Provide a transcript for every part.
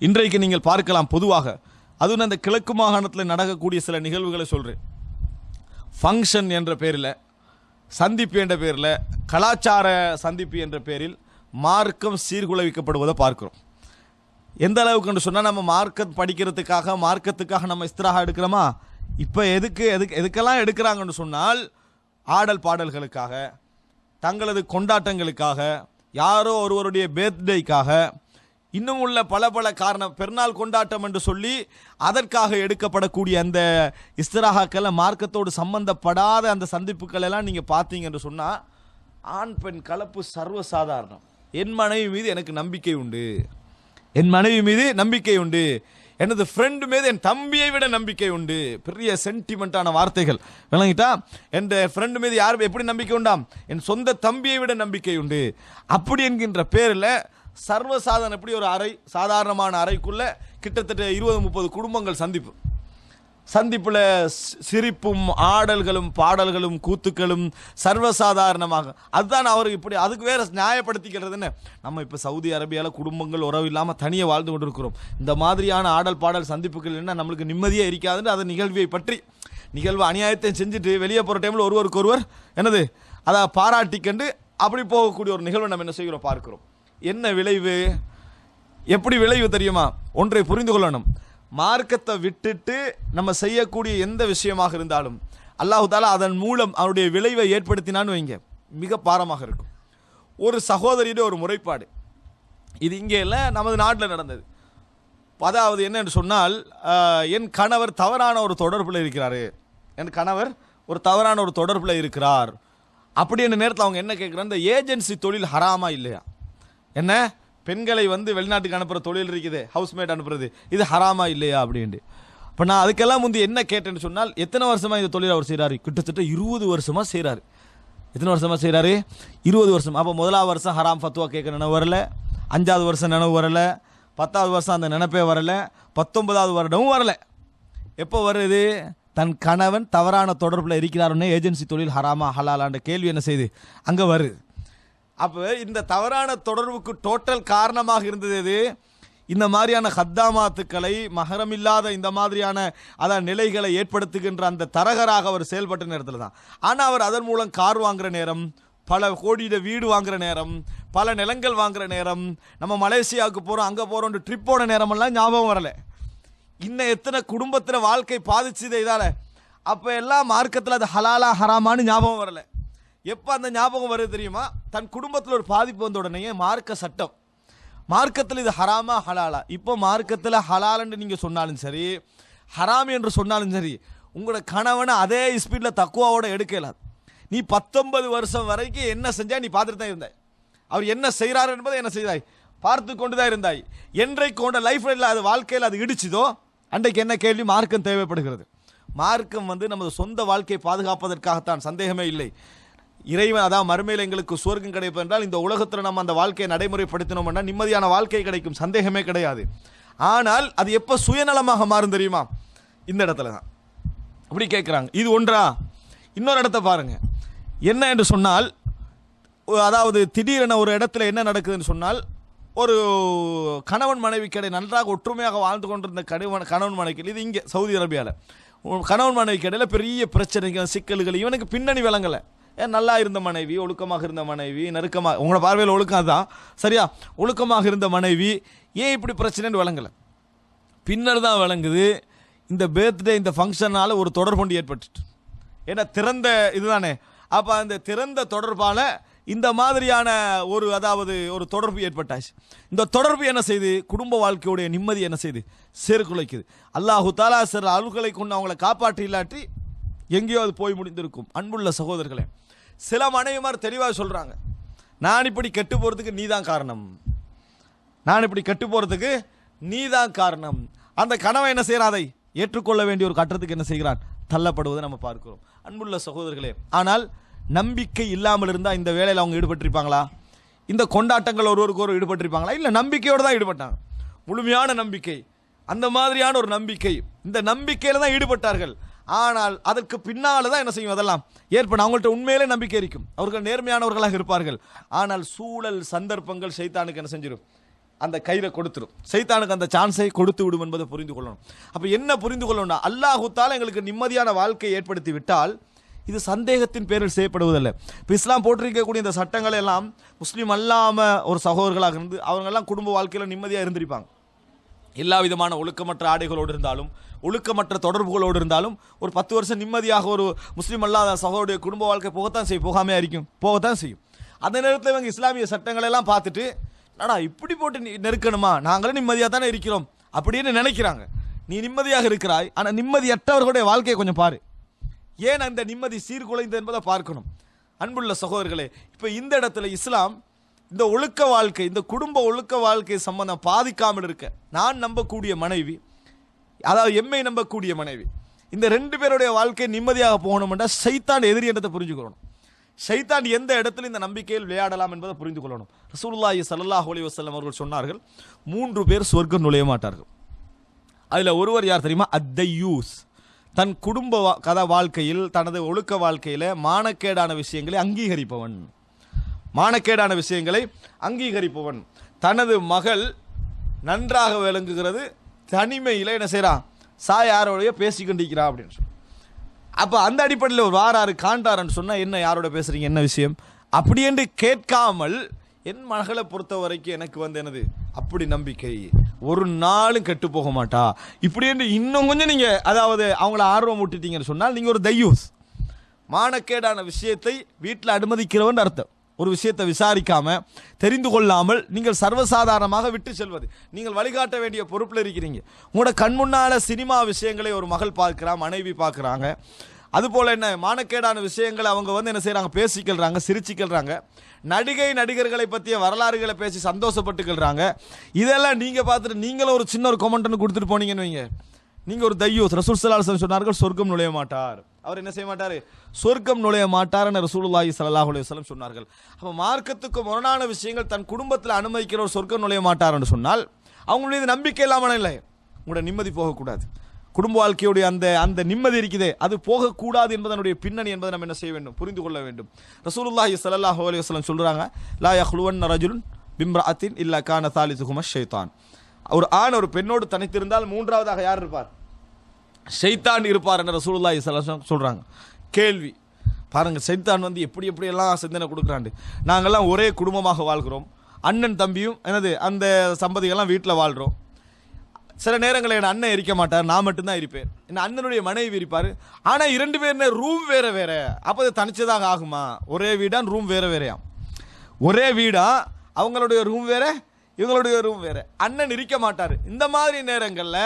இன்றைக்கு நீங்கள் பார்க்கலாம் பொதுவாக அதுவும் அந்த கிழக்கு மாகாணத்தில் நடக்கக்கூடிய சில நிகழ்வுகளை சொல்கிறேன் ஃபங்க்ஷன் என்ற பேரில் சந்திப்பு என்ற பேரில் கலாச்சார சந்திப்பு என்ற பேரில் மார்க்கம் சீர்குலைவிக்கப்படுவதை பார்க்கிறோம். எந்த அளவுக்குன்னு சொன்னால் நம்ம மார்க்கத் படிக்கிறதுக்காக மார்க்கத்துக்காக நம்ம இஸ்திராக எடுக்கிறோமா? இப்போ எதுக்கு எதுக்கு எதுக்கெல்லாம் எடுக்கிறாங்கன்னு சொன்னால் ஆடல் பாடல்களுக்காக தங்களது கொண்டாட்டங்களுக்காக யாரோ ஒருவருடைய பேர்த்டேக்காக இன்னும் உள்ள பல பல காரணம் பெருநாள் கொண்டாட்டம் என்று சொல்லி அதற்காக எடுக்கப்படக்கூடிய அந்த இஸ்திராகாக்களை மார்க்கத்தோடு சம்பந்தப்படாத அந்த சந்திப்புகள் எல்லாம் நீங்கள் பார்த்தீங்க என்று சொன்னால் ஆண் பெண் கலப்பு சர்வசாதாரணம். என் மனைவி மீது எனக்கு நம்பிக்கை உண்டு. என் மனைவி மீது நம்பிக்கை உண்டு. எனது ஃப்ரெண்டு மீது என் தம்பியை விட நம்பிக்கை உண்டு. பெரிய சென்டிமெண்ட்டான வார்த்தைகள். விளங்கிட்டா? என் ஃப்ரெண்டு மீது யார் எப்படி நம்பிக்கை உண்டாம்? என் சொந்த தம்பியை விட நம்பிக்கை உண்டு. அப்படி என்கின்ற பேரில் சர்வசாதாரண எப்படி ஒரு அறை சாதாரணமான அறைக்குள்ளே கிட்டத்தட்ட இருபது முப்பது குடும்பங்கள் சந்திப்பு. சந்திப்பில் சி- சிரிப்பும் ஆடல்களும் பாடல்களும் கூத்துக்களும் சர்வசாதாரணமாக. அதுதான் அவர் இப்படி அதுக்கு வேற நியாயப்படுத்திக்கிறது என்ன? நம்ம இப்போ சவுதி அரேபியாவில் குடும்பங்கள் உறவு இல்லாமல் தனியாக வாழ்ந்து கொண்டிருக்கிறோம். இந்த மாதிரியான ஆடல் பாடல் சந்திப்புகள் என்ன நம்மளுக்கு நிம்மதியாக இருக்காதுன்னு அதை நிகழ்வை பற்றி. நிகழ்வு அநியாயத்தை செஞ்சுட்டு வெளியே போகிற டைமில் ஒருவருக்கு ஒருவர் என்னது? அதை பாராட்டிக்கண்டு அப்படி போகக்கூடிய ஒரு நிகழ்வை நம்ம என்ன செய்கிறோம்? பார்க்கிறோம். என்ன விளைவு? எப்படி விளைவு தெரியுமா? ஒன்றை புரிந்து கொள்ளணும். மார்க்கத்தை விட்டுட்டு நம்ம செய்யக்கூடிய எந்த விஷயமாக இருந்தாலும் அல்லாஹு அதன் மூலம் அவருடைய விளைவை ஏற்படுத்தினான்னு வைங்க. மிக பாரமாக இருக்கும். ஒரு சகோதரிയുടെ ஒரு முறைப்பாடு. இது இங்கே இல்லை நமது நாட்டில் நடந்தது. அதாவது என்னன்னு சொன்னால் என் கணவர் தவறான ஒரு தொடர்பில் இருக்கிறாரு. என் கணவர் ஒரு தவறான ஒரு தொடர்பில் இருக்கிறார். அப்படின்ற நேரத்தில் அவங்க என்ன கேட்குறாங்க இந்த ஏஜென்சி தொழில் ஹராமா இல்லையா? என்ன? பெண்களை வந்து வெளிநாட்டுக்கு அனுப்புகிற தொழில் இருக்குது ஹவுஸ்மேட் அனுப்புறது இது ஹராமா இல்லையா அப்படின்ட்டு. இப்போ நான் அதுக்கெல்லாம் முந்தி என்ன கேட்டேன்னு சொன்னால் எத்தனை வருஷமாக இந்த தொழில் அவர் செய்கிறாரு கிட்டத்தட்ட இருபது வருஷமாக செய்கிறாரு எத்தனை வருஷமாக செய்கிறாரு இருபது வருஷம். அப்போ முதலாவது வருஷம் ஹராம் ஃபத்துவா கேட்க நினைவு வரல. அஞ்சாவது வருஷம் நினைவு வரல. பத்தாவது வருஷம் அந்த நினைப்பே வரல. பத்தொன்பதாவது வருடமும் வரல. எப்போ வருது? தன் கணவன் தவறான தொடர்பில் இருக்கிறாருன்னு ஏஜென்சி தொழில் ஹராமா ஹலாலான்ற கேள்வி என்ன செய்யுது அங்கே வருது. அப்போ இந்த தவறான தொடர்புக்கு டோட்டல் காரணமாக இருந்தது எது? இந்த மாதிரியான ஹத்தாமாத்துக்களை மகரமில்லாத இந்த மாதிரியான அதான் நிலைகளை ஏற்படுத்துகின்ற அந்த தரகராக அவர் செயல்பட்ட நேரத்தில் தான். ஆனால் அவர் அதன் மூலம் கார் வாங்குகிற நேரம் பல கோடியிட வீடு வாங்குகிற நேரம் பல நிலங்கள் வாங்குகிற நேரம் நம்ம மலேசியாவுக்கு போகிறோம் அங்கே போகிறோம் ட்ரிப் போன நேரமெல்லாம் ஞாபகம் வரலை. இன்னும் எத்தனை குடும்பத்தில் வாழ்க்கை பாதிச்சுது இதால். அப்போ எல்லாம் மார்க்கத்தில் அது ஹலாலா ஹராமான்னு ஞாபகம் வரலை. எப்போ அந்த ஞாபகம் வருது தெரியுமா? தன் குடும்பத்தில் ஒரு பாதிப்பு வந்த உடனே மார்க்க சட்டம். மார்க்கத்தில் இது ஹராமா ஹலாலா. இப்போ மார்க்கத்தில் ஹலாலன்னு நீங்கள் சொன்னாலும் சரி ஹராம் என்று சொன்னாலும் சரி உங்களோட கணவனை அதே ஸ்பீடில் தக்குவாவோட எடுக்கலாது நீ பத்தொன்பது வருஷம் வரைக்கும் என்ன செஞ்சால் நீ பார்த்துட்டு தான் இருந்தாய். அவர் என்ன செய்கிறார் என்பதை என்ன செய்தாய்? பார்த்து கொண்டு தான் இருந்தாய். என்றைக்கு கொண்ட லைஃப்பில் அது வாழ்க்கையில் அது இடிச்சுதோ அன்றைக்கு என்ன கேள்வி? மார்க்கம் தேவைப்படுகிறது. மார்க்கம் வந்து நமது சொந்த வாழ்க்கையை பாதுகாப்பதற்காகத்தான் சந்தேகமே இல்லை. இறைவன் அதான் மறுமையில் எங்களுக்கு சுவர்க்கம் கிடைப்பது என்றால் இந்த உலகத்தில் நம்ம அந்த வாழ்க்கையை நடைமுறைப்படுத்தினோம்னா நிம்மதியான வாழ்க்கை கிடைக்கும். சந்தேகமே கிடையாது. ஆனால் அது எப்போ சுயநலமாக மாறும் தெரியுமா? இந்த இடத்துல தான். அப்படி கேட்குறாங்க இது ஒன்றா? இன்னொரு இடத்த பாருங்க. என்ன என்று சொன்னால் அதாவது திடீரென ஒரு இடத்துல என்ன நடக்குதுன்னு சொன்னால் ஒரு கணவன் மனைவி கடை நன்றாக ஒற்றுமையாக வாழ்ந்து கொண்டிருந்த கணவன் கணவன் மனைவி இது இங்கே சவுதி அரேபியாவில் கணவன் மனைவி கடையில் பெரிய பிரச்சனைகள் சிக்கல்கள் இவனுக்கு பின்னணி விளங்கலை நல்லா இருந்த மனைவி ஒழுக்கமாக இருந்த மனைவி நெருக்கமாக உங்களோட பார்வையில் ஒழுக்கம் தான் சரியா? ஒழுக்கமாக இருந்த மனைவி ஏன் இப்படி பிரச்சனைன்னு விளங்கலை. பின்னர் தான் விளங்குது இந்த பேர்த்டே இந்த ஃபங்க்ஷனால் ஒரு தொடர்பொண்டு ஏற்பட்டுட்டு. ஏன்னா திறந்த இதுதானே. அப்போ அந்த திறந்த தொடர்பால் இந்த மாதிரியான ஒரு அதாவது ஒரு தொடர்பு ஏற்பட்டாச்சு. இந்த தொடர்பு என்ன செய்யுது குடும்ப வாழ்க்கையுடைய நிம்மதி என்ன செய்யுது சேருக்குலைக்குது அல்லாஹு தாலா சில அருள்களை கொண்டு அவங்கள காப்பாற்றி இல்லாட்டி எங்கேயோ அது போய் முடிந்திருக்கும். அன்புள்ள சகோதரர்களே சில மனைவிமார் தெளிவாக சொல்கிறாங்க நான் இப்படி கெட்டு போகிறதுக்கு நீ தான் காரணம். நான் இப்படி கெட்டு போகிறதுக்கு நீ தான் காரணம். அந்த கணவன் என்ன செய்கிறான் அதை ஏற்றுக்கொள்ள வேண்டிய ஒரு கட்டத்துக்கு என்ன செய்கிறான்? தள்ளப்படுவதை நம்ம பார்க்கிறோம். அன்புள்ள சகோதரர்களே ஆனால் நம்பிக்கை இல்லாமல் இருந்தால் இந்த வேலையில் அவங்க ஈடுபட்டிருப்பாங்களா? இந்த கொண்டாட்டங்கள் ஒருவருக்கு ஒரு ஈடுபட்டிருப்பாங்களா? இல்லை நம்பிக்கையோடு தான் ஈடுபட்டாங்க. முழுமையான நம்பிக்கை. அந்த மாதிரியான ஒரு நம்பிக்கை. இந்த நம்பிக்கையில் தான் ஈடுபட்டார்கள். ஆனால் அதற்கு பின்னால் தான் என்ன செய்யும் அதெல்லாம்? ஏற்படும். அவங்கள்ட்ட உண்மையிலே நம்பிக்கை இருக்கும். அவர்கள் நேர்மையானவர்களாக இருப்பார்கள். ஆனால் சூழல் சந்தர்ப்பங்கள் சைத்தானுக்கு என்ன செஞ்சிடும் அந்த கையில் கொடுத்துரும். சைத்தானுக்கு அந்த சான்ஸை கொடுத்து விடும் என்பதை புரிந்து கொள்ளணும். அப்போ என்ன புரிந்து கொள்ளணும்னா அல்லாஹுத்தால் எங்களுக்கு நிம்மதியான வாழ்க்கையை ஏற்படுத்தி விட்டால் இது சந்தேகத்தின் பேரில் செய்யப்படுவதில்லை. இப்போ இஸ்லாம் போட்டிருக்கக்கூடிய இந்த சட்டங்கள் எல்லாம் முஸ்லீம் அல்லாமல் ஒரு சகோதரர்களாக இருந்து அவங்கெல்லாம் குடும்ப வாழ்க்கையில் நிம்மதியாக இருந்திருப்பாங்க. எல்லா விதமான ஒழுக்கமற்ற ஆடைகளோடு இருந்தாலும் ஒழுக்கமற்ற தொடர்புகளோடு இருந்தாலும் ஒரு பத்து வருஷம் நிம்மதியாக ஒரு முஸ்லீம் அல்லாத சகோடைய குடும்ப வாழ்க்கை போகத்தான் செய்யும் போகாமே இருக்கும் போகத்தான் செய்யும். அந்த நேரத்தில் இவங்க இஸ்லாமிய சட்டங்களெல்லாம் பார்த்துட்டு அடா இப்படி போட்டு நெருக்கணுமா? நாங்களும் நிம்மதியாக தானே இருக்கிறோம். அப்படின்னு நினைக்கிறாங்க. நீ நிம்மதியாக இருக்கிறாய் ஆனால் நிம்மதியற்றவர்களுடைய வாழ்க்கையை கொஞ்சம் பாரு. ஏன் அந்த நிம்மதி சீர்குலைந்து என்பதை பார்க்கணும். அன்புள்ள சகோதரர்களே இப்போ இந்த இடத்துல இஸ்லாம் இந்த ஒழுக்க வாழ்க்கை இந்த குடும்ப ஒழுக்க வாழ்க்கை சம்பந்தம் பாதிக்காமல் இருக்க நான் நம்பக்கூடிய மனைவி அதாவது எம்மை நம்பக்கூடிய மனைவி இந்த ரெண்டு பேருடைய வாழ்க்கை நிம்மதியாக போகணும்னா சைத்தான் எதிரி என்றதை புரிஞ்சுக்கணும் சைத்தான் எந்த இடத்துல இந்த நம்பிக்கையில் விளையாடலாம் என்பதை புரிந்து கொள்ளணும் ரசூல்லாஹி சல்லாஹ் அலி வசல்லம் அவர்கள் சொன்னார்கள் மூன்று பேர் சொர்க்கம் நுழைய மாட்டார்கள். அதில் ஒருவர் யார் தெரியுமா? அத்தையூஸ் தன் குடும்ப வா- கத வாழ்க்கையில் தனது ஒழுக்க வாழ்க்கையில் மானக்கேடான விஷயங்களை அங்கீகரிப்பவன். மானக்கேடான விஷயங்களை அங்கீகரிப்பவன். தனது மகள் நன்றாக விளங்குகிறது தனிமையில் என்ன செய்கிறான் சாய் யாரோடைய பேசிக்கொண்டிருக்கிறா அப்படின்னு சொல்லி. அப்போ அந்த அடிப்படையில் ஒரு வாராரு காண்டாரன்னு சொன்னால் என்ன யாரோட பேசுறீங்க? என்ன விஷயம்? அப்படி என்று கேட்காமல் என் மகளை பொறுத்த வரைக்கும் எனக்கு வந்து எனது அப்படி நம்பிக்கை. ஒரு நாளும் கெட்டு போக மாட்டா. இப்படி என்று இன்னும் கொஞ்சம் நீங்கள் அதாவது அவங்கள ஆர்வம் விட்டுட்டீங்கன்னு சொன்னால் நீங்கள் ஒரு தையூஸ். மானக்கேடான விஷயத்தை வீட்டில் அனுமதிக்கிறவன் அர்த்தம். ஒரு விஷயத்தை விசாரிக்காம தெரிந்து கொள்ளாமல் நீங்கள் சர்வசாதாரணமாக விட்டு செல்வது. நீங்கள் வழிகாட்ட வேண்டிய பொறுப்பில் இருக்கிறீங்க. உங்களோட கண் முன்னால் சினிமா விஷயங்களை ஒரு மகள் பார்க்குறான் மனைவி பார்க்குறாங்க. அதுபோல் என்ன மானக்கேடான விஷயங்களை அவங்க வந்து என்ன செய்கிறாங்க பேசிக்கிறாங்க சிரிச்சுக்கிறாங்க நடிகை நடிகர்களை பற்றிய வரலாறுகளை பேசி சந்தோஷப்பட்டுக்கிறாங்க இதெல்லாம் நீங்கள் பார்த்துட்டு நீங்களும் ஒரு சின்ன ஒரு கொமெண்ட்னு கொடுத்துட்டு போனீங்கன்னு வைங்க. நீங்கள் ஒரு தையூஸ் ரசூல் சொன்னார்கள் சொர்க்கம் நுழைய மாட்டார். அவர் என்ன செய்ய மாட்டார்? சொர்க்கம் நுழைய மாட்டார் ரசூலுல்லாஹி சல்லாஹ் அலுவலம் சொன்னார்கள். அப்போ மார்க்கத்துக்கு முரணான விஷயங்கள் தன் குடும்பத்தில் அனுமதிக்கிற ஒரு சொர்க்கம் நுழைய மாட்டார் என்று சொன்னால் அவங்களுடைய நம்பிக்கை இல்லாமல் இல்லை. உங்களோட நிம்மதி போகக்கூடாது. குடும்ப வாழ்க்கையுடைய அந்த அந்த நிம்மதி இருக்குதே அது போகக்கூடாது என்பதனுடைய பின்னணி என்பதை நம்ம என்ன செய்ய வேண்டும்? புரிந்து கொள்ள வேண்டும். ரசூலுல்லாஹி சல்லாஹ் அலைஹி சொல்கிறாங்க சொல்றாங்க லா யஹ்லுவன் ரஜுலுன் பிம்ரஅத்தின் இல்லா கான தாலிதுகும ஷைத்தான். ஒரு ஆண் ஒரு பெண்ணோடு தனித்திருந்தால் மூன்றாவதாக யார் இருப்பார்? ஷைத்தான் இருப்பார் என்ற ரசூலுல்லாஹி ஸல்லல்லாஹு சொல்கிறாங்க கேள்வி. பாருங்கள் சைத்தான் வந்து எப்படி எப்படி எல்லாம் சிந்தனை கொடுக்குறாண்டு. நாங்கள்லாம் ஒரே குடும்பமாக வாழ்கிறோம். அண்ணன் தம்பியும் என்னது அந்த சம்பதிகள்லாம் வீட்டில் வாழ்கிறோம் சில நேரங்களில் என் அண்ணன் இருக்க மாட்டார் நான் மட்டும்தான் இருப்பேன் என் அண்ணனுடைய மனைவி இருப்பார் ஆனால் இரண்டு பேர் ரூம் வேறு வேறு. அப்போ அது தனிச்சதாக ஆகுமா? ஒரே வீடான் ரூம் வேறு வேறையாம் ஒரே வீடா அவங்களுடைய ரூம் வேறு இவங்களுடைய ரூம் வேறு. அண்ணன் இருக்க மாட்டார். இந்த மாதிரி நேரங்களில்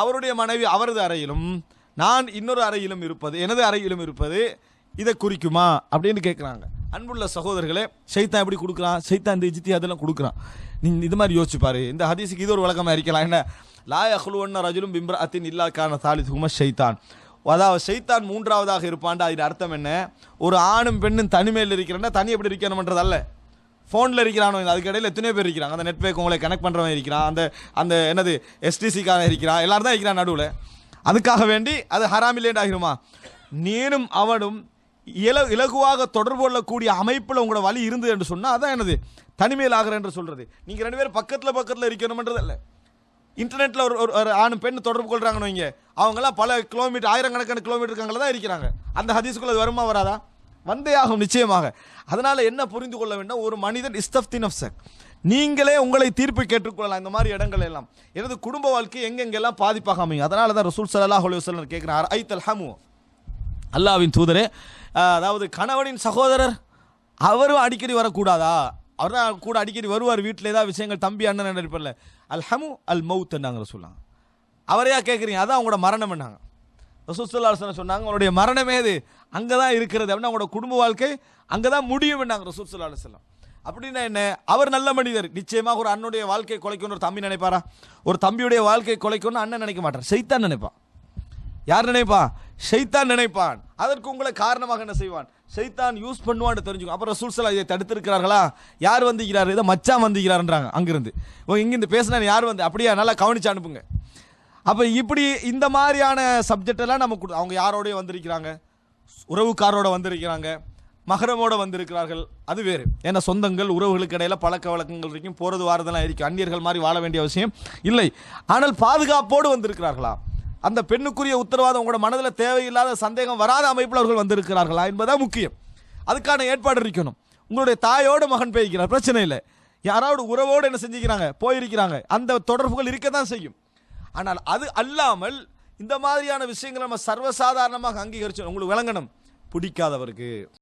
அவருடைய மனைவி அவரது அறையிலும் நான் இன்னொரு அறையிலும் இருப்பது எனது அறையிலும் இருப்பது இதை குறிக்குமா? அப்படின்னு கேட்குறாங்க அன்புள்ள சகோதரர்களே சைத்தான் எப்படி கொடுக்குறான்? சைத்தான் இந்த இஜித்தி அதெல்லாம் கொடுக்குறான். நீ இது மாதிரி யோசிச்சுப்பாரு இந்த ஹதீஸுக்கு இது ஒரு வழக்கமாக இருக்கலாம். என்ன? லாய அஹ்லுவன்ன ரஜுலும் பிம்ரஅத்தின் அத்தின் இல்லாக்கான தாலித் ஹும அதாவது சைத்தான் மூன்றாவதாக இருப்பான்டா. அதில் அர்த்தம் என்ன? ஒரு ஆணும் பெண்ணும் தனிமையில் இருக்கிறேன்னா தனி எப்படி இருக்கணும்ன்றதல்ல. ஃபோனில் இருக்கிறானோ அதுக்கு இடையில் எத்தனையோ பேர் இருக்கிறாங்க. அந்த நெட்ஒர்க் உங்களை கனெக்ட் பண்ணுறவன் இருக்கிறான். அந்த அந்த என்னது எஸ்டிசிக்காக இருக்கிறான். எல்லாரும் தான் இருக்கிறான் நடுவில். அதுக்காக வேண்டி அது ஹராமில்லேண்ட் ஆகிருமா? நீனும் அவனும் இல இலகுவாக தொடர்பு கொள்ளக்கூடிய அமைப்பில் உங்களோட வழி இருந்தது என்று சொன்னால் அதான் என்னது? தனிமையில் ஆகிறேன் என்று சொல்கிறது நீங்கள் ரெண்டு பேரும் பக்கத்தில் பக்கத்தில் இருக்கணுமன்றது இல்லை இன்டர்நெட்டில் ஒரு ஒரு- ஒரு ஆண் பெண் தொடர்பு கொள்கிறாங்கன்னு வைங்க. அவங்கெல்லாம் பல கிலோமீட்டர் ஆயிரக்கணக்கான கிலோமீட்டருக்காங்கள தான் இருக்கிறாங்க. அந்த ஹதீஸுக்குள்ளே வருமா வராதா? வந்தே ஆகும் நிச்சயமாக. அதனால் என்ன புரிந்து கொள்ள வேண்டும்? ஒரு மனிதன் இஸ்தப்தி நஃப்சக் நீங்களே உங்களை தீர்ப்பு கேட்டுக்கொள்ளலாம். இந்த மாதிரி இடங்கள் எல்லாம். எனது குடும்ப வாழ்க்கை எங்கெங்கெல்லாம் பாதிப்பாக அமையும்? அதனால தான் ரசூல் ஸல்லல்லாஹு அலைஹி வஸல்லம் கேட்குறார் ஐத்தல் ஹமு அல்லாவின் தூதரே அதாவது கணவனின் சகோதரர் அவரும் அடிக்கடி வரக்கூடாதா? அவர் தான் கூட அடிக்கடி வருவார் வீட்டில் ஏதாவது விஷயங்கள் தம்பி அண்ணன் இருப்பில்ல அல் ஹமு அல் மவுத் நாங்கள் சொல்லாங்க அவரையா கேட்குறீங்க? அதான் அவங்களோட மரணம் என்னாங்க ரசூசுல்லாசன் சொன்னாங்க உங்களுடைய மரணமே அது. அங்கே தான் இருக்கிறது. அப்படின்னா அவங்களோட குடும்ப வாழ்க்கை அங்கே தான் முடியும் என்னாங்க ரசூசுல்லா அலுவலம் அப்படின்னா என்ன? அவர் நல்ல மனிதர். நிச்சயமாக ஒரு அண்ணனுடைய வாழ்க்கை குலைக்கணும் ஒரு தம்பி நினைப்பாரா? ஒரு தம்பியுடைய வாழ்க்கை குலைக்கணும்னு அண்ணன் நினைக்க மாட்டார். சைத்தான் நினைப்பான். யார் நினைப்பான் ஷைத்தான் நினைப்பான். அதற்கு உங்களை காரணமாக என்ன செய்வான்? ஷைத்தான் யூஸ் பண்ணுவான்னு தெரிஞ்சுக்கும். அப்புறம் ரசூல் இதை தடுத்திருக்கிறார்களா? யார் வந்துக்கிறார் இதை மச்சான் வந்திருக்கிறாருன்றாங்க அங்கிருந்து. ஓ இங்கிருந்து பேசினா யார் வந்து? அப்படியா? நல்லா கவனிச்சு அனுப்புங்க. அப்போ இப்படி இந்த மாதிரியான சப்ஜெக்டெல்லாம் நம்ம கொடு- அவங்க யாரோடய வந்திருக்கிறாங்க? உறவுக்காரோட வந்திருக்கிறாங்க. மகரமோட வந்திருக்கிறார்கள். அது வேறு. ஏன்னா சொந்தங்கள் உறவுகளுக்கு இடையில் பழக்க வழக்கங்கள் இருக்கும் போகிறது வாரதெல்லாம் இருக்கும் அந்நியர்கள் மாதிரி வாழ வேண்டிய அவசியம் இல்லை. ஆனால் பாதுகாப்போடு வந்திருக்கிறார்களா? அந்த பெண்ணுக்குரிய உத்தரவாதம் உங்களோட மனதில் தேவையில்லாத சந்தேகம் வராத அமைப்பில் அவர்கள் வந்திருக்கிறார்களா என்பதான் முக்கியம். அதுக்கான ஏற்பாடு இருக்கணும். உங்களுடைய தாயோடு மகன் போய்க்கிறார். பிரச்சனை இல்லை. யாராவது உறவோடு என்ன செஞ்சுக்கிறாங்க? போயிருக்கிறாங்க. அந்த தொடர்புகள் இருக்க தான் செய்யும். ஆனால் அது அல்லாமல் இந்த மாதிரியான விஷயங்களை நம்ம சர்வசாதாரணமாக அங்கீகரிச்சு உங்களுக்கு விளங்கணும். பிடிக்காதவருக்கு.